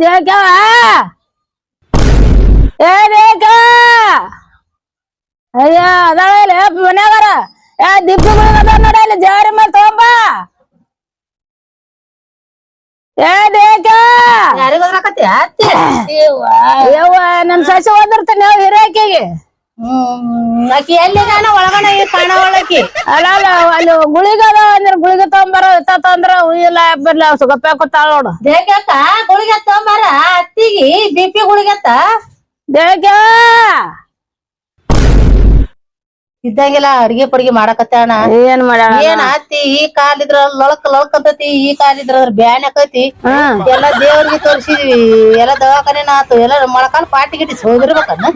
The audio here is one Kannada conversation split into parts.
ದೇವಕ್ಯವ ಏ ದೇವಕ ಅಯ್ಯ ಅದಾಳ ಮನ್ಯಾಗಾರ? ಏ ದಿಪ್ಪಿಗಳು ಅದಾವ ನೋಡಿ ಅಲ್ಲಿ ಜಾರಿ ಮೇಲೆ ತಗೊಂಬ ಏ ದೇವಕ ಯಾರಿಗ ಹೋದ್ರಾಕತ್ತಿ ಅತ್ತಿ. ಯವ್ವ ನನ್ ಸಸಿ ಓದಿರ್ತಾನೆ ನಾವು ಹಿರೇಕಿಗೆ ಆಕಿ ಎಲ್ಲಿ ನಾನು ಒಳಗಣ ಈ ಕಾಣವಳಕಿ ಅಲ್ಲ ಅಲ್ಲ ಅಲ್ಲಿ ಗುಳಿಗೆ ಅದಾವ ಅಂದ್ರೆ ಗುಳಿಗೆ ತಗೊಂಬರ ತಂದ್ರ ಇಲ್ಲ ಬರ್ಲ ಸುಗಪ್ಪ ಕೂತಾಳ ನೋಡು. ದೇಕಕ್ಕ ಗುಳಿಗೆ ತೊಂಬಾರ ಅತ್ತಿಗಿ ಬಿ ಪಿ ಗುಳಿಗೆತ್ತ ಇದ್ದಂಗೆಲ್ಲ ಅಡ್ಗೆ ಪಡ್ಗೆ ಮಾಡಕತ್ತಾಣ ಏನ್ ಮಾಡ್ಯಾಳ ಏನ್ ಆತಿ? ಈ ಕಾಲಿದ್ರ ಲೊಳಕ್ ಲೊಳಕ್ ಅಂತತಿ ಈ ಕಾಲಿದ್ರ ಬ್ಯಾನ್ ಆಕತಿ. ಎಲ್ಲ ದೇವ್ರಿಗೆ ತೋರಿಸಿದ್ವಿ. ಎಲ್ಲ ದವಾಖಾನೆ ಆತು. ಎಲ್ಲ ಮೊಳಕಾಲ್ ಪಾಟಿ ಗಿಟಿ ಹೋಗಿರ್ಬೇಕನ್ನ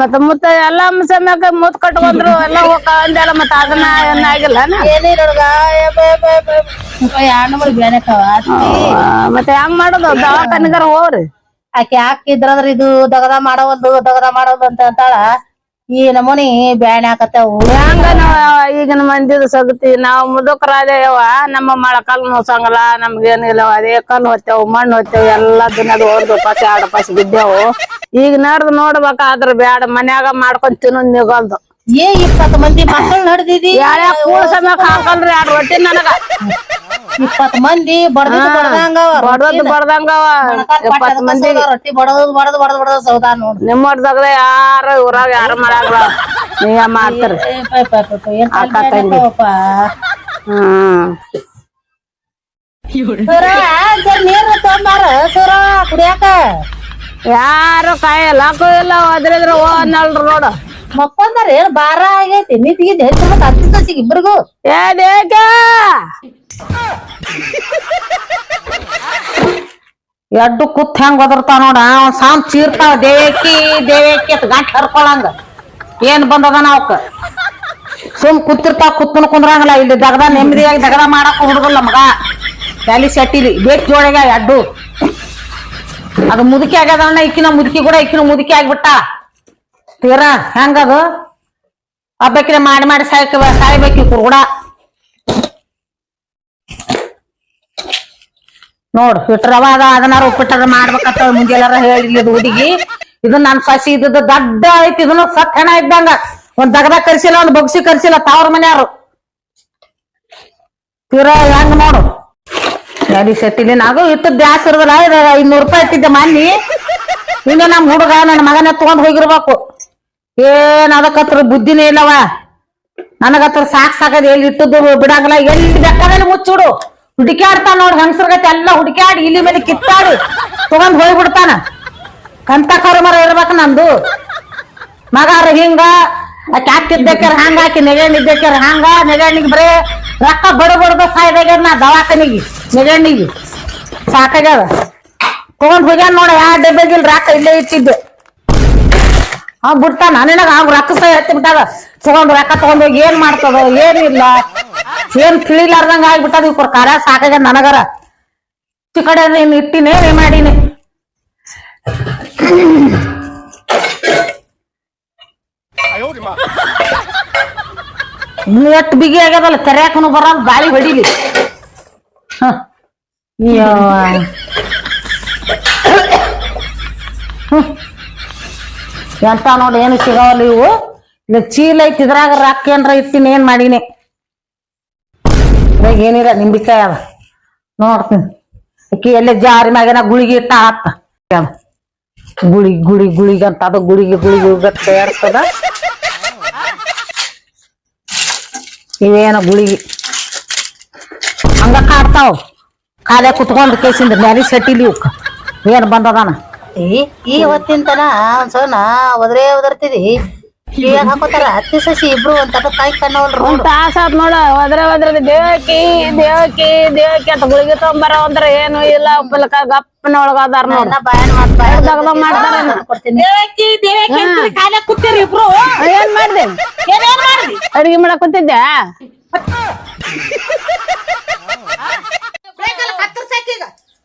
ಮತ್ತ ಮುತ್ತ ಎಲ್ಲಾ ಸಮಯಕ್ಕೆ ಮುತ್ ಕಟ್ಕೊಂಡ್ರು. ಎಲ್ಲ ಹೋಗಲ್ಲ ಮತ್ತ ಅದನ್ನ ಏನಾಗಿಲ್ಲ ಆಗಿಲ್ಲ ಏನೇ? ನೋಡ್ಗ. ಎರಡು ಮಳಿ ಬ್ಯಾನ್ ಆಕವ. ಮತ್ತೆ ಹೆಂಗ್ ಮಾಡೋದು? ದವಾಖಾನಿಗಾರ ಹೋಗ್ರಿ. ಆಕೆ ಹಾಕಿದ್ರಂದ್ರ ಇದು ದಗದ ಮಾಡವಲ್ದು ದಗದ ಮಾಡವಲ್ದು ಅಂತ ಅಂತಾಳ. ಈ ನಮೂನಿ ಬ್ಯಾಣ ಹಾಕತ್ತವು. ಹಂಗ ಈಗಿನ ಮಂದಿದ ಸಗತಿ ನಾವ್ ಮುದುಕರಾದೇವ ನಮ್ಮ ಮೊಳಕಾಲ್ ನೋಸಂಗಲ್ಲ ನಮ್ಗೇನಿಲ್ಲ ಅದೇ ಕಲ್ಲು ಹೊತ್ತೇವು ಮಣ್ಣು ಹೊತ್ತೇವು ಎಲ್ಲಾ ದಿನದ ಒಂದು ಪಸಿ ಎರಡು ಪಸಿ ಬಿದ್ದೇವು. ಈಗ ನಡ್ದು ನೋಡ್ಬೇಕಾದ್ರ ಬ್ಯಾಡ ಮನ್ಯಾಗ ಮಾಡ್ಕೊಂಡ್ ತಿನ್ನೋದ್ ನಿಗಲ್ದು. ಏ ಇಪ್ಪತ್ತು ಮಂದಿ ಮಕ್ಕಳು ನಡ್ದಿದಿ? ಯಾಳ್ಯಾ ಕೂಳ ಸಮಯಕ್ ಹಾಕಲ್ರಿ ಎರಡು ರೊಟ್ಟಿ ನನಗ. ಇಪ್ಪತ್ ಮಂದಿ ಬಡ್ದಿದ್ ಬಡದಂಗ ಬಡದ್ ಬಡ್ದಂಗವ ಎಪ್ಪತ್ ಮಂದಿ ರೊಟ್ಟಿ ಬಡದ್ ಬಡದ್ ಬಡದ್ ಬಡದ್ ಸೌದಾ ನೋಡ್ರಿ ನಿಮ್ಮ ಹೊಡ್ದಾಗ ಯಾರು ಊರಾಗ ಯಾರು ಮಾಡಾಗಲ್ಲ ನೀವ ಮಾಡ್ತಾರ ಏ, ಪ, ಪ, ಪ, ಪ, ಏನ್ ಅಕ್ಕ ತಲೆ ತಂಗಿ. ಬ್ಯಾನಕ್ಕವಪ್ಪ. ಹ್ಮ್ ಸುರ, ನೀರ್ ಕುಡಿಯಾಕ ಯಾರು ಕಾಯಲ್ಲ ಇಲ್ಲ ಒದ್ರಿದ್ರ ಓ ಅನ್ನಲ್ರಿ ನೋಡು ಮಕ್ಕೊಂದಾರ ಏನ್ ಬಾರ ಆಗೈತಿ? ನಿಂತಿಗಿದ್ ಹೆಚ್ಚು ಹತ್ತಿ ಸಸಿಗೆ ಇಬ್ರಿಗೂ. ಎಡ್ಡು ಕುತ್ ಹೆಂಗ್ ಒದರ್ತಾವ ನೋಡ, ಅವ್ನ್ ಸಾಮ್ ಚೀರ್ತಾವ, ದೇವೇಕಿ ದೇವೇಕಿ ಅಂತ ಗಂಟ್ ಹರ್ಕೊಳಂಗ. ಏನ್ ಬಂದದ ಅವಕ್ಕ ಸುಮ್ ಕೂತಿರ್ತಾವ ಕುತ್ತನ್ ಕುಂದ್ರಂಗಲ್ಲ, ಇಲ್ಲಿ ದಗದ ನೆಮ್ಮದಿಯಾಗಿ ದಗದ ಮಾಡಕ್ ಹುಡುಗಲ್ಲ ಮಗ. ತಲಿ ಸೆಟ್ಟಿಲಿ ಬೇಕ್ ಜೋಳಿಗ ಎಡ್ಡು. ಅದು ಮುದುಕಿ ಆಗ್ಯದಣ್ಣ ಇಕ್ಕಿನ ಮುದುಕಿ ಕೂಡ ಇಕ್ಕಿನ ಮುದುಕಿ ಆಗ್ಬಿಟ್ಟ. ತೀರಾ ಹೆಂಗದು? ಹಬ್ಬಕ್ಕಿನ ಮಾಡಿ ಮಾಡಿ ಸಾಯ್ಕ ಸಾಯ್ಬೇಕಿ ಕೂಡ. ನೋಡ್ ಹಿಟ್ರವ ಅದ, ಅದನ್ನಾರು ಉಪ್ಪಿಟ್ಟದ ಮಾಡ್ಬೇಕಂತ ಮುಂಜಾನೆಲ್ಲ ಹೇಳಿಲ್ಲ ಇದು ಹುಡುಗಿ. ಇದು ನನ್ ಸಸಿ ಇದ್ದ ದಡ್ಡ ಐತಿ, ಇದನ್ನು ಸತ್ ಹೆಣ ಇದ್ದಂಗ. ಒಂದ್ ದಗದ ಕರ್ಸಿಲ್ಲ, ಒಂದ್ ಬೊಗ್ಸಿ ಕರ್ಸಿಲ್ಲ, ತಾವ್ರ ಮನೆಯವರು ತೀರ ಹೆಂಗ್ ನೋಡು. ಎಲ್ಲಿ ಸೆಟ್ಟಿಲಿ ನಾವು ಇಟ್ಟು ದ್ಯಾಸ್ ಇರೋದಿಲ್ಲ ಐನೂರು ರೂಪಾಯಿ ಇಟ್ಟಿದ್ದೆ ಮನ್ನಿ. ಇನ್ನು ನಮ್ ಹುಡುಗ ನನ್ನ ಮಗನ ತಗೊಂಡ್ ಹೋಗಿರ್ಬೇಕು. ಏನ್ ಅದಕ್ಕತ್ರ ಬುದ್ಧಿನೇ ಇಲ್ಲವ. ನನಗತ್ರ ಸಾಕ್ ಸಾಕದ್ ಎಲ್ಲಿ ಇಟ್ಟದ್ದು ಬಿಡಂಗಿಲ್ಲ. ಎಲ್ಲಿ ಬೇಕಾದಲ್ಲಿ ಮುಚ್ಚಿಡು. ಹುಡುಕ್ಯಾಡ್ತಾನ ನೋಡ್ ಹೆಂಗಸ್ರಗತಿ ಎಲ್ಲ ಹುಡುಕ್ಯಾಡಿ ಇಲ್ಲಿ ಮೇಲೆ ಕಿತ್ತಾಡಿ. ತಗೊಂಡ್ ಹೋಗ್ಬಿಡ್ತಾನ. ಕಂತ ಕರುಮರ ಇರ್ಬೇಕು ನಂದು. ಮಗಾರ ಹಿಂಗ ಕ್ಯಾಕ್ತಿದ್ದಕ್ಕಾರ ಹಂಗ ಹಾಕಿ ನೆಗಣ್ಣ ಇದ್ದಕ್ಕಾರ ಹಂಗ ನೆಗಣ್ಣಿಗೆ ಬರೇ ರೊಕ್ಕ ಬಡ ಬಡದ ಸಾಯ್ದಾಗ್ಯದ ನಾ ದವಾಖಾನಿಗೆ, ನೆಗಣ್ಣಿಗೆ. ಸಾಕಾಗ್ಯದ. ತಗೊಂಡ್ ಹೋಗ್ಯಾನ ನೋಡ ಯಾವ ಡಬ್ಬೆಗಿಲ್ ರೊಕ್ಕ ಇಲ್ಲೇ ಇಟ್ಟಿದ್ದೆ. ಅವ್ ಬಿಡ್ತಾನ ನಿನಗ ಅವ್ ರೊಕ್ಕ ಸಹ ಎತ್ತಿ ಬಿಟ್ಟಾಗ ತಗೊಂಡ್ ರೊಕ್ಕ ತಗೊಂಡ್ ಹೋಗಿ ಏನ್ ಮಾಡ್ತದ? ಏನಿಲ್ಲ. ಏನ್ ತಿಳಿಲಾರ್ದಂಗ ಆಗ್ಬಿಟ್ಟದ ಇವ್ರ ಕಾರ ಸಾಕಾಗ ನನಗರ. ಈ ಕಡೆ ನೀನ್ ಇಟ್ಟಿನೇ, ಏನ್ ಮಾಡೀನಿ? ಎಷ್ಟು ಬಿಗಿ ಆಗ್ಯದಲ್ಲ ತೆರ್ಯಾಕನು ಬರಲ್ಲ ಗಾಳಿ ಹೊಡಿಲಿ. ಹ. ಯವ್ವ. ಹ್ಮ್. ಎಂತ ನೋಡಿ ಏನು ಸಿಗವಲ್ಲ ಇವು? ಚೀಲ ಐತಿ, ಇದ್ರಾಗ ರೊಕ್ಕ ಏನ್ರ ಇಟ್ಟಿನ ಏನ್ ಮಾಡೀನಿ. ಇದ್ರಾಗ ಏನಿಲ್ಲ ನಿಂಬಿಕಾಯಿ ಅದ ನೋಡ್ತೀನಿ. ಅಕ್ಕಿ ಎಲ್ಲ ಜಾರಿ ಮ್ಯಾಗಿನ ಗುಳಿಗೆ ಇಟ್ಟ ಆತ. ಗುಳಿ ಗುಳಿ, ಗುಳಿಗೆ ಅಂತ ಅದು ಗುಳಿಗೆ ಗುಳಿಗೆ ಗಟ್ಟ ಏರ್ತದ. ಇವೇನ ಗುಳಿಗೆ. ಹಂಗ ಕಾಡ್ತಾವ್. ಕಾಲೇ ಕುತ್ಕೊಂಡ್ ಕೇಸಿಂದ ಮ್ಯಾಲಿ ಸೆಟ್ಟಿಲಿ ಇವಕ್ಕ ಏನ್ ಬಂದದಾನ? ಈ ಈ ಹೊತ್ತಿನ ತನ ಒಂದ್ ಒದ್ರೆ ಒದರೇ ಒದರ್ತಿದಿ. ಹಾಕೋತಾರ? ಹತ್ತಿ ಸಸಿ ಇಬ್ರು ಒಂದ್ ತಾಯಿ ಕಣ್ಣವಲ್ರು ಒಂದ್ ತಾಸ ಆತ್ ನೋಡ ಒದ್ರೆ ಒದ್ರೆ ದೇವಕಿ ದೇವಕಿ ದೇವಕಿ ಅಂತ ಗುಳಿಗೆ ತಗೊಂಬರ ಅಂದ್ರ ಏನು ಇಲ್ಲ. ಒಬ್ಬಲಕ ಗಪ್ಪನ ಒಳಗ ಅದಾರ ನೋಡ ಬಾಯನ್ ಮಾತ್ ಬಾಯ್ ದಗದ ಮಾಡ್ತಾರ ಕೊಡ್ತೀನಿ. ದೇವಕಿ ದೇವಕಿ ಅಂತ ಕಾಲೇ ಇಬ್ರು. ಏನ್ ಮಾಡ್ದೆ? ಅಡಿಗೆ ಮಾಡಕ್ ಕುಂತಿದ್ದೆ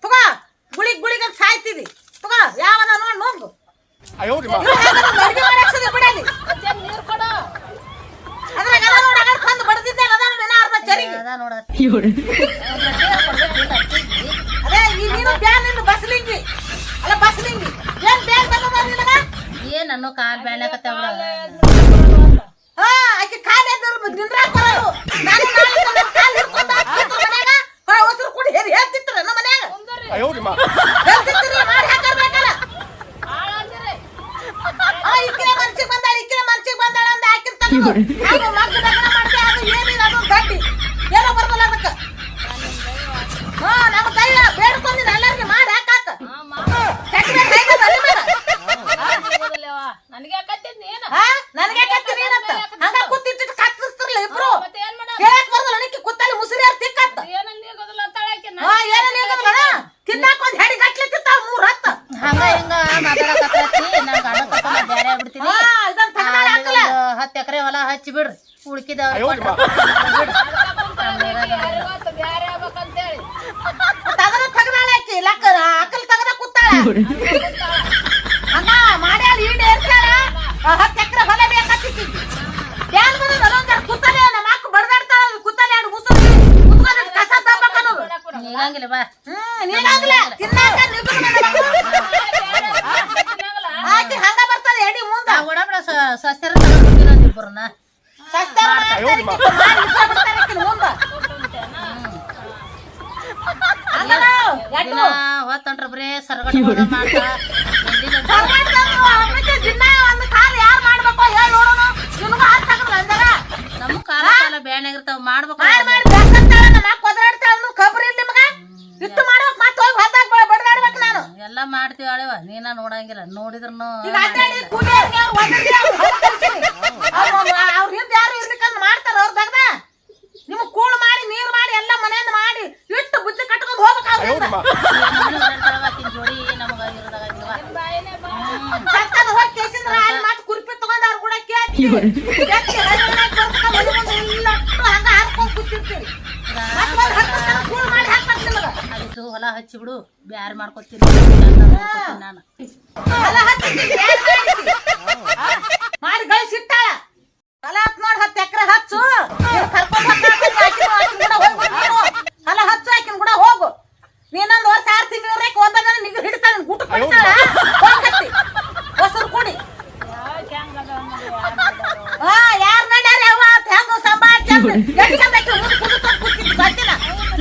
ತಗೋ ಗುಳಿಗ್ ಗುಳಿಗ್ ಅಂತ ಸಾಯ್ತಿದಿ ತಗೋ ಯಾವನ ನೋಡ್ ಅಡ್ಗೆ ಮಾಡಾಕ್ಸದೆ ಬಿಡಲಿ ಅದ್ರಾಗ ಅದ ನೋಡ್ ತಂದು ಬಡ್ದಿದ್ದೆ ಅದ ನೋಡ್ ಅರ್ಧ ಅದ ನೋಡ ಅದೇ. ಈ ನೀನು ಬ್ಯಾನ್ ನಿಂದು ಬಸ್ಲಿಂಗಿ. ಅಲ್ಲ ಬಸ್ ನಿಂಗಿ ಏನ್ ಬೇಗ ಬಂದದ ನಿನಗ ಏನ್ ಅನ್ನೋ ಕಾಲ್ ಬ್ಯಾಡ್ಲಾಕತ್ತಾವ ಹಾ ಆಕಿ ಕಾಲ್ ಎದ್ದು ನಿಂದ್ರಾಕ್ ನಾನು ಕಾಲ್ ಆಗ್ಬೇಕಂತೇಳಿ ತಗದ ತಗದಾಳ ಆಕಿ ಲಕ್ಕ ಅಕ್ಕಲ್ ತಗದ ಕುತ್ತಾಳ ಅಣ್ಣ ಮಾಡ್ಯಾಳ ಈಡ್ ಏರ್ಸ್ಯಾಳ ಹತ್ತು ಎಕರೆ ಹೊಲ ಬೇಕತ್ತಿಕ್ಕಿ ಯಾನ್ ಬಂದದ? ಅಲ್ಲೊಂದ್ ನಮ್ಮ ಅಕ್ಕ ಬಡದಾಡ್ತಾಳ ಎರಡು ಕುತ್ಕೊಂಡ್ ಕಸ ನೀಗಂಗಿಲ್ಲ ಬಾ. ಹ್ಮ್ ನೀನಾಗ್ಲ ತಿನ್ನಾಕ ನಿಗುರು ನನ್ನ ಮಗಳು. ಆಕಿ ಹಂಗ ಬರ್ತದ ಎಡಿ ಮುಂದ ಆ ಒಡಬಡ ಸ್ವಸ್ಥರ ತಗೊಂಡ್ಬಿಡ್ತೀನಿ ಇಬ್ಬರನ್ನ ಸಸ್ತಾರ ಮಾಡ್ತಾರೆ ಈಕಿ, ಮಾಡಿ ಇಟ್ಟ ಬಿಡ್ತಾರೆ ಈಕಿನ ಮುಂದ ಹಂಗಲ್ಲ, ಎಡ್ಡು. ಹೊತ್ತೊಂಟ್ರ ಬರೇ ಸರಗಟ್ಟ ಮಾಡ್ತಾ ಎಲ್ಲಿಂದ ಸರ್ಕಾರದವ್ರು ಒಬ್ಬಕ್ಕೆ ದಿನ ಒಂದ್ ಕಾಲ್ ಯಾರ್ ಮಾಡ್ಬೇಕು ನಮ್ಮ ಕಾಲ ಮಾಡ್ಬೇಕು ಮಾಡಿ ಮಾಡಿ ಬೆಕ್ಕಂತಾಳ ನಮ್ಮ ಅಕ್ಕ ಒದರಾಡ್ತಾಳ ಅನ್ನೋ ಖಬರ್ ಇಲ್ಲ ನಿಮಗ ಇಟ್ಟು ಮಾಡ್ಬೇಕು ಮತ್ತೆ ಹೋಗಿ ಹೊಲ್ದಾಗ ಬಡದಾಡ್ಬೇಕು ನಾನು ಎಲ್ಲ ಮಾಡ್ತೀವಿ ನೀನ ನೋಡಂಗಿಲ್ಲ ನೋಡಿದ್ರುನು ಅವ್ರು ಹಿಂದೆ ಯಾರು ಇರ್ಲಿಕ್ಕಂದ್ ಮಾಡ್ತಾರ ಅವ್ರ ದಗ್ದ? ನಿಮ್ಗ್ ಕೂಳು ಮಾಡಿ ನೀರ್ ಮಾಡಿ ಎಲ್ಲ ಮನೆಯಿಂದ ಮಾಡಿ ಇಟ್ಟು ಬುದ್ಧಿ ಕಟ್ಕೊಂಡ್ ಹೋಗ್ಬೇಕು ಅವ್ರ ಜೋಡಿ ನಮಗ ಇರೋದಾಗಿಲ್ವ? ಹೋಗಿ ಕೇಸಿಂದ್ರ ಅಲ್ಲಿ ಮತ್ತೆ ಕುರ್ಪಿ ತಗೊಂಡ್ ಅವ್ರ ಕೂಡ ಕೇಳ್ತಿ ಅದಕ್ಕೆ ಹೊಲ ಹಚ್ಚಿ ಬಿಡು. ಬ್ಯಾರ್ ಮಾಡ್ಕೊತೀನಿ ನಾನು ಹೊಲ ಹಚ್ಚಿದ್ದಿ ಏನ್ ಮಾಡಿಸಿ? ಮಾಡಿ ಗಳಿಸಿಟ್ಟಾಳ ಹೊಲ ಹತ್ ನೋಡ್ ಹತ್ತು ಎಕರೆ ಹಚ್ಚು ನೀನ್ ಕರ್ಕೊಂಡ್ ಹೋಗ್ತಾಳ ಆಕಿನ ಆಕಿನ ಕೂಡ ಹೋಗ್ಬಿಡು ಹೊಲ ಹಚ್ಚು ಆಕಿನ ಕೂಡ ಹೋಗು ನೀನೊಂದ್ ವರ್ಷ ಆರು ತಿಂಗಳು ಇರಕ್ಕೆ ಒಂದನ್ನ ನಿಗ ಹಿಡಿತಾಳ ಗುಟ್ಟು ಕೊಡ್ತಾಳ ಹೋಗತ್ತಿ ಹೊಸರು ಕುಡಿ ಹಾ ಯಾರ್ ನಡ್ಯಾರ ಯಾವ ಅಂತ ಹೆಂಗ ಸಂಭಾಳ ಚಂದ ಎಷ್ಟ್ ಚಂದ ಆಕಿ ಮುಂದ್ ಕುದುಕೊಂಡ್ ಕೂತಿದ್ದು ಬರ್ತೀನ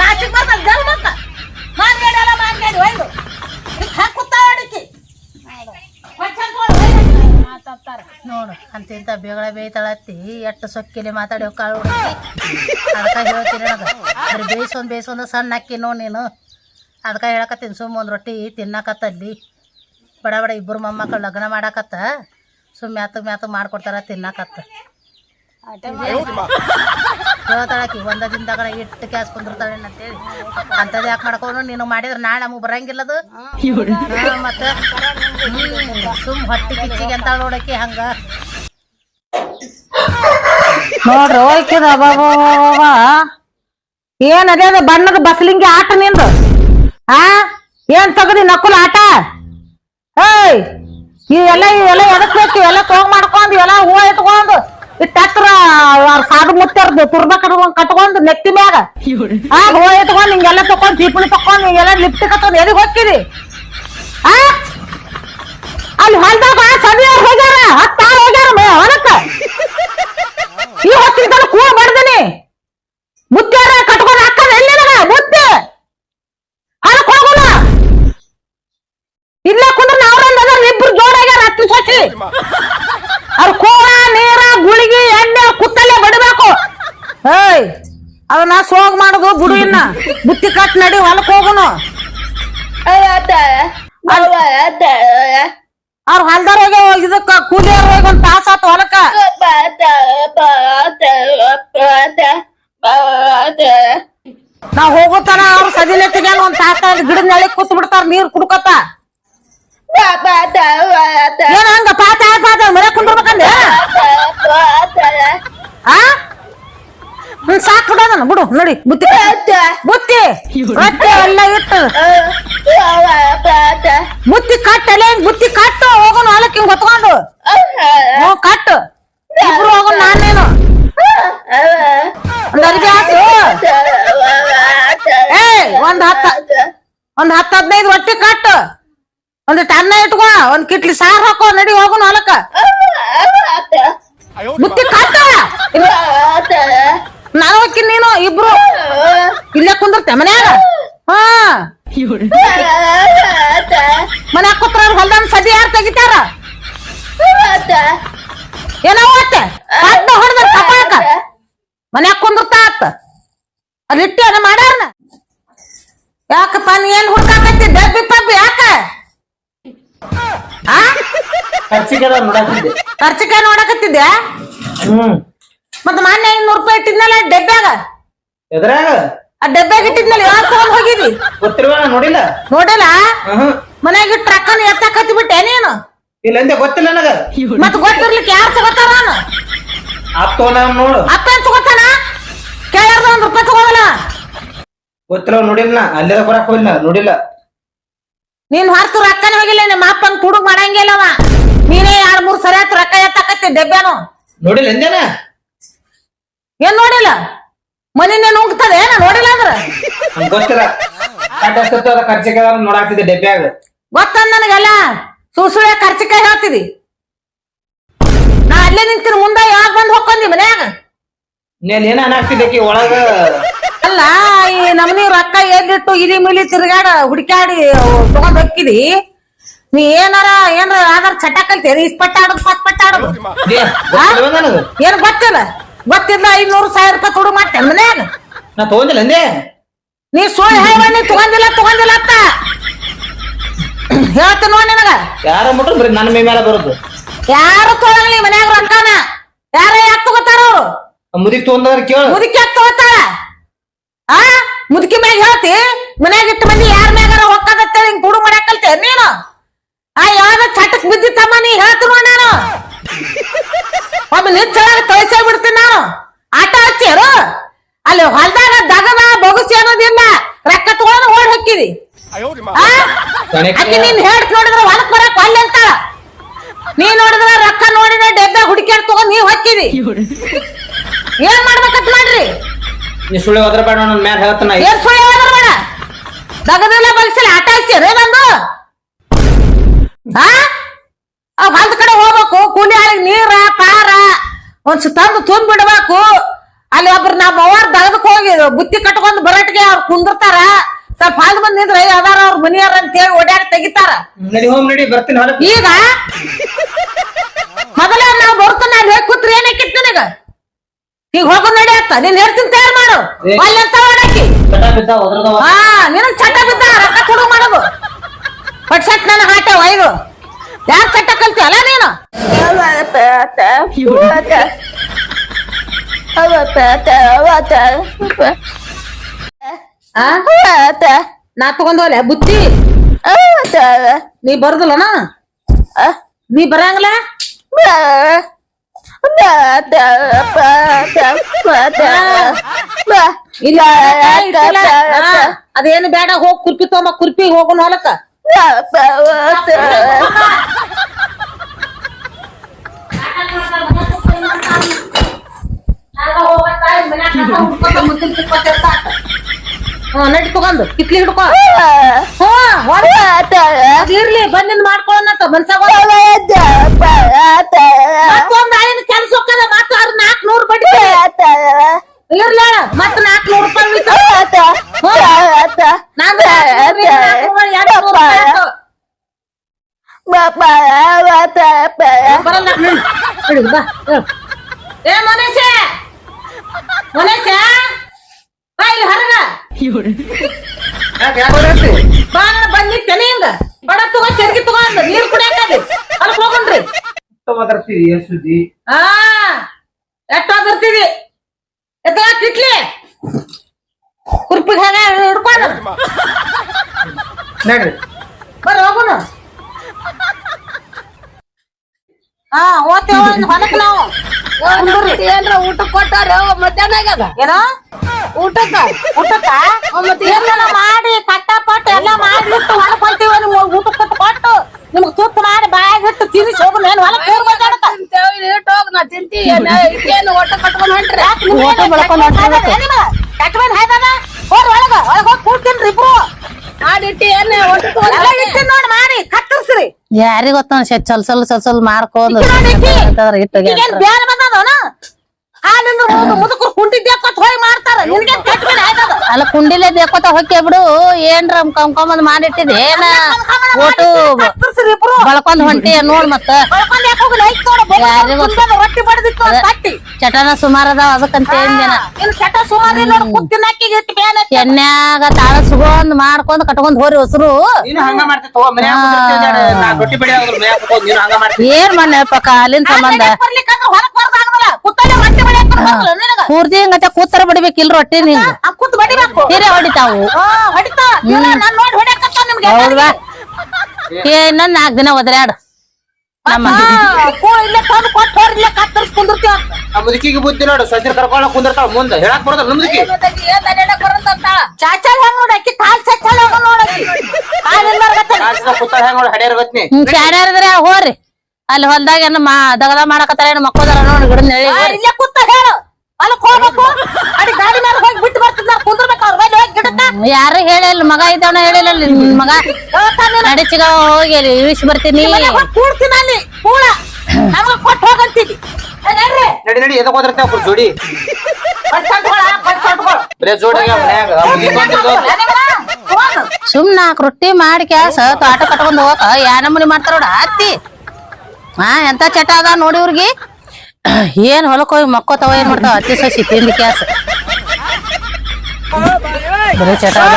ನಾಚಿಕ್ ಬರ್ತದ ಜಲ್ ಮತ್ತ ಮಾನ್ಗೇಡಿ ಎಲ್ಲ ಮಾನ್ಗೇಡಿ ಒಯ್ದು ಹಾಕ್ ಕೂತಾಳ ಅಡಿಕೆ ಮಾತಾಡ್ತಾರ ನೋಡು ಅಂತ ಇಂತ ಬೇಗಳ ಬೇಯ್ತಾಳತ್ತಿ ಎಷ್ಟು ಸೊಕ್ಕಿಲಿ ಮಾತಾಡಿ ಕಾಳು ಅದಕ್ಕೆ ಹೇಳ್ತೀನಿ ನನಗೆ ಬೇಯಿಸೊಂದು ಬೇಯಿಸೊಂದು ಸಣ್ಣ ಅಕ್ಕಿ ನೋಡು ನೀನು. ಅದಕ್ಕೆ ಹೇಳಕತ್ತೀನಿ ಸುಮ್ಮ ಒಂದು ರೊಟ್ಟಿ ತಿನ್ನಕತ್ತಲ್ಲಿ. ಬಡ ಬಡ ಇಬ್ಬರು ಮೊಮ್ಮಕ್ಕಳು ಲಗ್ನ ಮಾಡಾಕತ್ತ ಸುಮ್ಮ ಮ್ಯಾತು ಮ್ಯಾತು ಮಾಡ್ಕೊಡ್ತಾರ ತಿನ್ನಕತ್ತ. ಹೇಳ್ತಾಳಕಿ ಒಂದ ದಿನದಾಗ ಇಟ್ಟು ಕ್ಯಾಸ್ ಕುಂದಿರ್ತಾಳೆ ಅಂತೇಳಿ ಅಂಥದ್ದು ಯಾಕೆ ಮಾಡ್ಕೊಂಡು ನೀನು ಮಾಡಿದ್ರೆ ನಾಳೆ ನಮಗೆ ಬರಂಗಿಲ್ಲದು. ಮತ್ತೆ? ಸುಮ್ ಹೊಟ್ಟೆ ಕಿಚ್ಚಿಗೆ ಅಂತ ನೋಡಕ್ಕೆ ಹಂಗ. ನೋಡ್ರಿ ಹೋಯ್ತದ ಏನ್ ಅದೇ ಅದ ಬಣ್ಣದ ಬಸ್ಲಿಂಗಿ ಆಟ ನಿಂದು? ಆ? ಏನ್ ತಗದಿ ನಕುಲ್ ಆಟ? ಏಯ್, ಇವೆಲ್ಲ ಇವೆಲ್ಲ ಎದಕ್ ಎಲ್ಲ ಇವೆಲ್ಲ ಮಾಡ್ಕೊಂಡು ಎಲ್ಲ ಹೂವ ಇಟ್ಕೊಂಡು ಇಟ್ಟ ಹತ್ರ ಸಾದು ಮುತ್ತರ್ದು ತುರ್ಬ ಕಟ್ಕೊಂಡ್, ಕಟ್ಕೊಂಡು ನೆತ್ತಿ ಮ್ಯಾಗ. ಆ, ಹೂವ ಇಟ್ಕೊಂಡು ಹಿಂಗೆಲ್ಲ ತಕೊಂಡ್ ಚೀಪಣಿ ತಕೊಂಡ್ ಹಿಂಗೆಲ್ಲ ಲಿಪ್ಟಿಕ್ ಹತ್ತೊಂದ್ ಎದಕ್ ಹೋಗ್ತೀರಿ? ಆ? ಅಲ್ಲಿ ಹೊಲ್ದಾಗ ಸದಿಯವ್ರು ಹೋಗ್ಯಾರ ಹತ್ತ ಹೋಗ್ಯಾರ ಹೊಲಕ್ಕ. ಈ ಹೊತ್ತಿನ ಕೂ ಬಡ್ದನಿ ಮುತ್ತಾರ ಕಟ್ಕೊಂಡು ಹಾಕದ ಎಲ್ಲಿನಗ ಮುತ್ತೆ. ಹೊಲಕ್ ಹೋಗೋಣ ಇಲ್ಲ ಕುಂದ್ರ ನಾವ್ರಂದ ಇಬ್ರು ಜೋರಾಗ್ಯಾರ ಹತ್ತಿ ಸೊಸಿ. ಅವ್ರ ಕೋಳ, ನೀರ, ಗುಳಿಗಿ, ಎಣ್ಣೆ ಕುತ್ತಲ್ಲೇ ಬಡಬೇಕು. ಏಯ್, ಅದನ್ನ ಸೋಗ್ ಮಾಡುದು ಬುಡು ಇನ್ನ. ಬುತ್ತಿ ಕಟ್ ನಡಿ, ಹೊಲಕ್ ಹೋಗುನು. ಅವ್ರ ಹೊಲ್ದಾರ ಹೋಗಿ ಇದಕ್ಕ ಕೂಲಿಯವ್ರ ಹೋಗಿ ಒಂದ್ ತಾಸ ಆತ ಹೊಲಕ್ಕ. ನಾವ್ ಹೋಗುತ್ತಾನ ಅವ್ರ ಸದಿಲೆತ್ತಿಗೆ ಒಂದ್ ತಾಸ ಗಿಡದ ನಳಿ ಕೂತ್ ಬಿಡ್ತಾರ, ನೀರ್ ಕುಡ್ಕೊತ. ಏನ್ ಹಂಗ ಪಾತ ಪಾತ ಮನೆ ಕುಂದ್ರಬೇಕಂದೆ? ಆ? ಹ್ಮ್ ಸಾಕ್ ಬಿಡೋದನ ಬಿಡು ನೋಡಿ ಬುತ್ತಿ. ಬುತ್ತಿ. ರೊಟ್ಟಿ ಎಲ್ಲ ಇಟ್ಟು. ಬುತ್ತಿ ಕಟ್ ಅಲ್ಲೇ ಬುತ್ತಿ ಕಟ್ಟು ಹೋಗೋಣ ಹೊಲಕ್ ಹಿಂಗ್ ಹೊತ್ಕೊಂಡು. ಹ್ಞೂ ಕಟ್ಟು ಇಬ್ರು ಹೋಗೋಣ ನಾನೇನು ಒಂದ್ ಅರ್ಬಿ ಹಾಕು. ಏ ಒಂದ್ ಹತ್ತ ಒಂದ್ ಹತ್ತ ಹದಿನೈದು ರೊಟ್ಟಿ ಕಟ್ಟು ಒಂದ್ ಟನ್ನ ಇಟ್ಕೋ ಒಂದ್ ಕಿಟ್ಲಿ ಸಾರ್ ಹಾಕೋ ನಡಿ ಹೋಗೋಣ ಹೊಲಕ್ಕ. ಬುತ್ತಿ ಕಾಟ. ನಾನು ಹೋಗ್ತೀನಿ ನೀನು ಇಬ್ರು. ಇಲ್ಲೇ ಕುಂದಿರ್ತೆ ಮನ್ಯಾಗ? ಹಾ. ಮನ್ಯಾಗ ಕುತ್ರ ಹೊಲ್ದಾನ ಸದಿ ಯಾರು ತೆಗಿತಾರ? ಏನೋ ಅಡ್ಡ ಹೊಡೆದ ಕಪಾಕ ಮನ್ಯಾಗ ಕುಂದಿರ್ತಾ ಆತ. ಅಲ್ಲಿ ಇಟ್ಟೇನ ಮಾಡ್ಯಾರನ? ಯಾಕಪ್ಪ ನೀ ಏನ್ ಹುಡ್ಕಾಕತ್ತಿ? ಡಬ್ಬಿ ಪಬ್ಬಿ ಯಾಕ? ಖರ್ಚಿಕ ಖರ್ಚಿಗೆ ಖರ್ಚಿಕ ನೋಡಕತ್ತಿದ್ದೆ ಹ್ಮ್. ಮತ್ತ ಮೊನ್ನೆ ಐನೂರು ರೂಪಾಯಿ ಇಟ್ಟಿದ್ನಲ್ಲ ಡಬ್ಬ್ಯಾಗ? ಎದ್ರಾಗ? ಆ ಡಬ್ಬ್ಯಾಗ ಇಟ್ಟಿದ್ನಲ್ಲ ಯಾವಾಗ ತಗೊಂಡ್ ಹೋಗಿರಿ ಗೊತ್ತಿರುವ ನೋಡಿಲ್ಲ. ನೋಡಿಲ್ಲ? ಮನ್ಯಾಗ ಇಟ್ಟು ರೊಕ್ಕನ ಎತ್ತಾಕ್ ಹತ್ತಿ ಬಿಟ್ಟೆ ನೀನು? ಇಲ್ಲ ಅಂದೆ ಗೊತ್ತಿಲ್ಲ ನನಗ. ಮತ್ ಗೊತ್ತಿರ್ಲಿಕ್ಕೆ ಯಾರು ತಗೋತಾರ ನಾನು ಅಪ್ಪ ತಗೊಂಡ ನೋಡು. ಅಪ್ಪ ಏನ್ ತಗೋತಾನ? ಕೇಳಾರ್ದ ಒಂದ್ ರೂಪಾಯಿ ತಗೋದಲ್ಲ ಗೊತ್ತಿಲ್ಲ ನೋಡಿಲ್ಲ ಅಲ್ಲೇ ಬರಕ್ ಹೋಗಿಲ್ಲ ನೋಡಿಲ್ಲ. ನೀನ್ ಹೊರತು ರೊಕ್ಕನ ಹೋಗಿಲ್ಲ ನಿಮ್ಮ ಅಪ್ಪನ್ ಕುಡುಗ್ ಮಾಡಂಗಿಲ್ಲವ ನೀನೇ ಎರಡ್ ಮೂರ್ ಸರಿ ಆಯ್ತು ರೊಕ್ಕ ಎತ್ತಾಕತ್ತಿ ಡಬ್ಬ್ಯಾನು. ನೋಡಿಲ್ಲ ಎಂದೇನ? ಏನ್ ನೋಡಿಲ್ಲ? ಮನಿನೇ ನುಂಗ್ತದೆ ಏನ ನೋಡಿಲ್ಲ ಅಂದ್ರ? ನಂಗ್ ಗೊತ್ತಿಲ್ಲ. ಕಟ್ಟ ಎಷ್ಟೊತ್ತು ಅದ ಖರ್ಚಿಗೆ ನೋಡಾಕ್ತಿದ್ದೆ ಡಬ್ಬ್ಯಾಗ ಗೊತ್ತಂದ ನನಗೆಲ್ಲ? ಸುಸುಳೆ ಖರ್ಚಿಕಾಯಿ ಹೇಳ್ತಿದಿ ನಾ ಅಲ್ಲೇ ನಿಂತಿರ ಮುಂದೆ ಯಾವಾಗ ಬಂದ್ ಹೋಗ್ಕೊಂಡಿ ಮನ್ಯಾಗ? ನೀನ್ ಏನ ಒಳಗ? ಅಲ್ಲ ಈ ನಮ್ನಿ ರೊಕ್ಕ ಎದ್ದಿಟ್ಟು ಇಲಿ ಮಿಲಿ ತಿರ್ಗಾಡ ಹುಡುಕಾಡಿ ತಗೊಂಡ್ ಹೋಕ್ಕಿದಿ. ನೀ ಏನಾರ ಏನಾರ ಆಧಾರ್ ಚಟ ಕಲ್ತೇರಿ ಇಸ್ಪಟ್ಟ ಆಡೋದು ಪಟ್ಪಟ್ಟ ಆಡೋದು ಏ, ಗೊತ್ತಿಲ್ವ ನನಗ? ಏನ್ ಗೊತ್ತಿಲ್ಲ? ಗೊತ್ತಿಲ್ಲ ಐನೂರು ಸಾವಿರ ರೂಪಾಯಿ ಕೊಡು ಮತ್ತೆ ಮನ್ಯಾಗ. ನಾ ತಗೊಂಡಿಲ್ಲ ಅಂದೆ. ನೀ ಸುಳ್ಳು ಹೇಳ ನೀ ತಗೊಂಡಿಲ್ಲ ತಗೊಂಡಿಲ್ಲ ಅತ್ತ ಹೇಳ್ತೇನೆ ನೋಡಿ ನಿನಗ. ಯಾರ ಮುಟ್ರು ಬರೀ ನನ್ನ ಮೈ ಮೇಲೆ ಬರುದು. ಯಾರು ತೊಗೊಳಂಗಿಲ್ಲ ಮನ್ಯಾಗ ರೊಕ್ಕನ? ಯಾರ ಯಾಕೆ ತಗೋತಾರ ಅವ್ರು? ಮುದಿಗ್ ತಗೊಂಡ್ರ ಕೇಳು. ಮುದುಕಿ ಯಾಕೆ ತಗೋತಾರ ಆ? ಮುದುಕಿ ಮ್ಯಾಗ ಹೇಳ್ತಿ ಮನ್ಯಾಗ ಇಟ್ಟು ಮಂದಿ ಯಾರ ಮ್ಯಾಗಾರ ಹೊಕ್ಕದತ್ತೇಳಿ ಹಿಂಗ್ ಕುಡು ಮಾಡಾಕ್ ಕಲ್ತೆ ನೀನು. ಆ ಯಾವ ಚಟಕ್ ಬಿದ್ದಿತ್ತಮ್ಮ ನೀ ಹೇಳ್ತು ನಾನು. ಒಬ್ಬ ನಿಚ್ಚಳಾಗ ತೊಳಸೇ ಬಿಡ್ತೀನಿ ನಾನು. ಆಟ ಹಚ್ಚಾರು ಅಲ್ಲಿ ಹೊಲ್ದಾಗ ದಗದ ಬೊಗಸಿ ಅನ್ನೋದಿಲ್ಲ ರೊಕ್ಕ ತಗೊಂಡು ಓಡ್ ಹೊಕ್ಕಿದಿ ಅಲ್ಲಿ ಆಕಿ ನೀನ್ ಹೇಳ್ ನೋಡಿದ್ರ ಹೊಲಕ್ ಬರಕ್ ಅಲ್ಲಿ ಅಂತ ನೀ ನೋಡಿದ್ರ ರೊಕ್ಕ ನೋಡಿದ್ರೆ ಡೆಬ್ಬೆ ಹುಡುಕ್ಯಾಡ್ ತಗೊಂಡ್ ನೀವ್ ಹೊಕ್ಕಿದಿ ಏನ್ ಮಾಡ್ಬೇಕಂತ ಮಾಡ್ರಿ? ನೀ ಸುಳ್ಳು ಹೋದ್ರ ಬೇಡ ನನ್ನ ಮ್ಯಾಲ ಹೇಳ್ತಾನ ಏನ್ ಸುಳ್ಳು ಹೋದ್ರ ಬೇಡ? ದಗದೆಲ್ಲ ಬಗ್ಸಿಲ್ಲ ಆಟ ಹಚ್ಚಿರಿ ಬಂದು. ಹಾ ಅವ್ ಹೊಲದ ಕಡೆ ಹೋಗ್ಬೇಕು. ಕೂಲಿ ಆಳಿಗೆ ನೀರ ಕಾರ ಒಂದ್ ತಂದು ತುಂಬ ಬಿಡ್ಬೇಕು ಅಲ್ಲಿ ಒಬ್ರು ನಮ್ಮ ಅವ್ವಾರ್ ದಗದಕ್ ಹೋಗಿ ಬುತ್ತಿ ಕಟ್ಕೊಂಡ್ ಬರಟ್ಗೆ ಅವ್ರು ಕುಂದಿರ್ತಾರ. ಸ್ವಲ್ಪ ಹಾಲ್ ಬಂದ್ ನಿಂದ್ರೆ ಅದಾರ ಅವ್ರ ಮನಿಯಾರ ಅಂತ ಹೇಳಿ ಓಡಾಡಿ ತೆಗಿತಾರ. ನಡಿ ಹೋಗ್ ನಡಿ ಬರ್ತೀನಿ ಹೊಲಕ್. ಈಗ ಮೊದಲ ನಾವ್ ಬರ್ತಾನ ಅಲ್ಲಿ ಹೋಗಿ ಕೂತ್ರಿ ಏನಕ್ಕಿತ್ ನನಗ? ಈಗ ಹೋಗೋ ನಡಿ ಅತ್ತ ನೀನ್ ಹೇಳ್ತೀನಿ ತಯಾರು ಮಾಡು. ಅಲ್ಲಂತ ಅಲ್ಲಿ ಅಂತ ಓಡಾಕಿ ಚಟ ಬಿದ್ದ ಒದ್ರದವ ಹಾ ನಿನಗ್ ಚಟ ಬಿದ್ದ ರೊಕ್ಕ ಕೊಡು ಮಾಡೋದು ಪಟ್ಸಟ್ ನನ್ನ ಹಾಟ ಒಯ್ದು ಯಾಕೆ ಚಟ್ಟ ಕಲ್ತಿ? ಅಲ್ಲ ನೀನು? ನಾ ತಗೊಂಡೋಲೆ ಬುತ್ತಿ? ನೀ ಬರ್ದಲ್ಲನ? ನೀ ಬರಂಗಿಲ್ಲ ಇಲ್ಲ ಅದೇನು ಬೇಡ ಹೋಗ್ ಕುರ್ಪಿ ತಗೊಂಬ ಕುರ್ಪಿ ಹೋಗೋಣ ಹೊಲಕ್ಕ. ಹ್ಮ್ ನಡಿ ತಗೊಂಡು ಕಿತ್ಲಿ ಹಿಡ್ಕೊ ಹ್ಮ್ ಇರ್ಲಿ ಬಂದಿಂದ ಮಾಡ್ಕೊಳ್ಳೋಣ ಮನ್ಸಾಗ ಮತ್ತೊಂದ್ ನಾಳಿನ ಕೆಲ್ಸ ಹೋಗ್ತದ ಮತ್ತ ಅವ್ರ ನಾಲ್ಕ್ ನೂರ್ ಬಡ್ಡಿ ಇರ್ಲ ಮತ್ತ ನಾಲ್ಕ್ ನೂರ್ ರೂಪಾಯಿ ಉಳಿತು. ಹ್ಮ್. ನಾನ್ ನಾಲ್ಕ್ ನೂರ್, ನಾಲ್ಕ್ ನೂರ್, ಎರಡ್ ನೂರ್ ರೂಪಾಯಿ ಆಯ್ತು. ಬರಲ್ಲ ಹ್ಮ್. ಬಾ. ಏ ಮನೇಶ ಮನೇಶ ಬಾ ಇಲ್ಲಿ ಹೊರಗ. ಬಾ ನಾನು ಬಂದಿತ್ತೇನೆ ಹಿಂಗ ಬಡ ತಗೋ ಚರ್ಗಿ ತಗೊಂಡ್ ನೀರ್ ಕುಡಿಯಾಕಲ್ಲಿ ಹೊಲಕ್ ಹೋಗುಣ್ರಿ ಬರ್ತೀವಿ ಏನ್ ಸುದ್ದಿ? ಆ ಎಷ್ಟೋದಿರ್ತೀವಿ ಎತ್ತ ಕಿಟ್ಲಿ ಕುರ್ಪಿಗೆ ಹಾಗೆ ಹಿಡ್ಕೊಂಡು. ನಡ್ರಿ. ಬರ್ರಿ ಹೋಗುನು ಹಾ ಓದ್ತೇವ ಹೊಲಕ್ ನಾವು ಏನ್ರ ಊಟ ಕೊಟ್ಟಾರ ಮಧ್ಯಾಹ್ನ ಆಗ್ಯದ ಏನ ಊಟಕ್ಕ ಊಟಕ್ಕ ಮತ್ತೆ ಏನೆಲ್ಲ ಮಾಡಿ ಕಟ್ಟಪಟ್ಟು ಎಲ್ಲ ಮಾಡಿ ಹೊಲಕ್ ಹೊಂತೀವಿ ನಿಮ್ಗೆ ಊಟ ಕೊಟ್ಟು ಕೊಟ್ಟು ನಿಮ್ಗೆ ತುತ್ತು ಮಾಡಿ ಬಾಯಾಗ ಇಟ್ಟು ತಿನ್ನಿಸಿ ಹೋಗು ಏನು ಹೊಲಕ್ ಹೋಗ್ ಮಾತಾಡಕ ತಿಂತೇವ್ ಇಟ್ ಹೋಗ್ ನಾ ತಿಂತಿ ಏನು ಊಟ ಕಟ್ಕೊಂಡ್ ಹೊಂಟ್ರಿ ಊಟ ಬೆಳ್ಕೊಂಡು ಕಟ್ಕೊಂಡ್ ಹಾಯ್ದಾಗ ಹೋರ್ ಒಳಗ ಒಳಗ ಹೋಗಿ ಕೂಡ್ತೀನ್ರಿ ಇಬ್ರು ಮಾಡಿಟ್ಟು ಏನ್ ಊಟ ಎಲ್ಲ ಇಟ್ಟಿನ್ ನೋಡ್ ಮಾಡಿ ಕತ್ತರ್ಸ್ ಯಾರಿಗ ಗೊತ್ತ ಚಲ್ ಚಲ್ ಚಲ್ ಚಲ್ ಮಾರ್ಕೊಂಡ್ ಅಲ್ಲ ಕುಂಡಿಲೆ ಬೇಕೋತ ಹೊಕ್ಕೆ ಬಿಡು ಏನ್ರ ಕಂಕೊಂಬಂದ್ ಮಾಡಿಟ್ಟಿದ್ ಏನ ಒಟ್ಟು ಇಬ್ರು. ಬಳಕೊಂಡ್ ಹೊಂಟಿ ನೋಡ್ ಮತ್ತ. ಕಳ್ಕೊಂಡ್ ಯಾಕೆ ಹೋಗಲ್ಲ? ಐತ್ ನೋಡು ಬೊಗ್ಳು ಯಾರಿಗ್ ಗೊತ್ತು? ತುಂಬ್ಯಾದ ರೊಟ್ಟಿ ಬಡ್ದಿತ್ತು ತಟ್ಟಿ ಚಟನ ಸುಮಾರ ಅದಾವ ಅದಕ್ಕಂತ ಇನ್ ಚಟ ಸುಮಾರು ನೋಡು ಬ್ಯಾನ್. ಎನ್ಯಾಗ ತಾಳ ಸುಗೊಂದ್ ಮಾಡ್ಕೊಂಡ್ ಕಟ್ಕೊಂಡ್ ಹೋರಿ ಹೊಸರು. ನೀನು ಹಂಗ ಮಾಡ್ತಿ ತಗೋ ಮನ್ಯಾಗ ಕುಂದಿರ್ತಿ ಒಂದ್ ಎರಡ್ ನಾಲ್ಕ್ ರೊಟ್ಟಿ ಬೆಳಿ ಆದ್ರು ಮನ್ಯಾಗ ಕುತ್ಕೊಂಡ್ ನೀನು ಹಂಗ ಮಾಡ್ತಿ. ಏನ್ ಮನೆ ಪಕ್ಕ ಅಲ್ಲಿನ ಸಂಬಂಧ. ಮನೆಗ್ ಬರ್ಲಿಕ್ಕಂದ್ರ ಹೊರಗ್ ಬರ್ದಾಗಲ್ಲ ರೊಟ್ಟಿ ನಿನಗ. ಪೂರ್ತಿ ಹಿಂಗತ್ತ ಕೂತರ ಬಡಿಬೇಕಿಲ್ ರೊಟ್ಟಿ ನೀನು ಆ ಕುತ್ತು ಬಡಿಬೇಕು. ಹಿರೇ ಹೊಡಿತಾವು. ಹೊಡಿತಾ. ಇವ್ನ ನಾನ್ ನೋಡಿ ನಿಮ್ಗೆ. ಹೌದಾ ಏ ಇನ್ನೊಂದ್ ನಾಕ್ ದಿನ ಆ ಮುದುಕಿಗೆ ಬುದ್ಧಿ ನೋಡು ಕರ್ಕೊಂಡು ಕುಂದಿರ್ತಾವ ಮುಂದೆ. ಹೇಳಕ್ ಹೆಂಗ್ ನೋಡಿ ಕೂತಾಳ ಹೆಂಗ್ ಹಡ್ಯಾರ ಬತ್ನಿ ಹ್ಮ್ ಶಾಣ್ಯಾರದ್ರೆ ಹೋರಿ. ಅಲ್ಲಿ ಹೊಲ್ದಾಗ ಏನ ಮಾ ದಗದ ಮಾಡಕತ್ತಾರ ಏನು ಮಕ್ಕೋದಾರ ನೋಡಿ ಗಿಡ ನೆಳಿ ಕೂತ ಹೇಳು. ಅಲ್ಲ ಹೋಗ್ಬೇಕು. ಅಡಿ ಗಾಡಿ ಮೇಲೆ ಹೋಗಿ ಬಿಟ್ಟು ಬರ್ತಿದ್ ನಾ ಕುಂದ್ರಬೇಕು ಅವ್ರ ಯಾರು ಹೇಳಿಲ್ಲ ಮಗ ಇದ್ದವನ ಹೇಳಿಲ್ಲ ನಿನ್ ಮಗ ನಡಿಚಿಗ ಹೋಗಿ ಅಲ್ಲಿ ಬರ್ತೀನಿ. ಕೂಡ್ತೀನಿ ಅಲ್ಲಿ ಕೂಳ ನಮ್ಗ ಕೊಟ್ಟು ನಡಿ ನಡಿ ಎದಕ್ ಜೋಡಿ. ಬಡ್ಸಂಟ್ಗಳ ಬಡ್ಸಂಟ್ಗಳು ಬರೇ ಜೋಡಿ ಆಗ್ಯಾವ ಮನ್ಯಾಗ. ಆ ಮುದುಕಿ ಬಂದಿದ್ದು ಹೋಗು. ಸುಮ್ ನಾಲ್ಕು ರೊಟ್ಟಿ ಮಾಡಿ ಕ್ಯಾಸ ಆಟ ಕಟ್ಕೊಂಡ್ ಹೋಗಕ ಯಾ ನಮೂನಿ ಮಾಡ್ತಾರೋಡ ಹತ್ತಿ. ಹಾ ಎಂತ ಚಟ ಅದ ನೋಡಿ ಇವ್ರಿಗೆ ಏನ್ ಹೊಲಕ್ ಹೋಗಿ ಮಕ್ಕೋತಾವ ಏನ್ ಮಾಡ್ತಾವ? ಹತ್ತಿ ಸಸಿ ತಿಂಡಿ ಕ್ಯಾಸ ಬರೀ ಚಟ ಅದ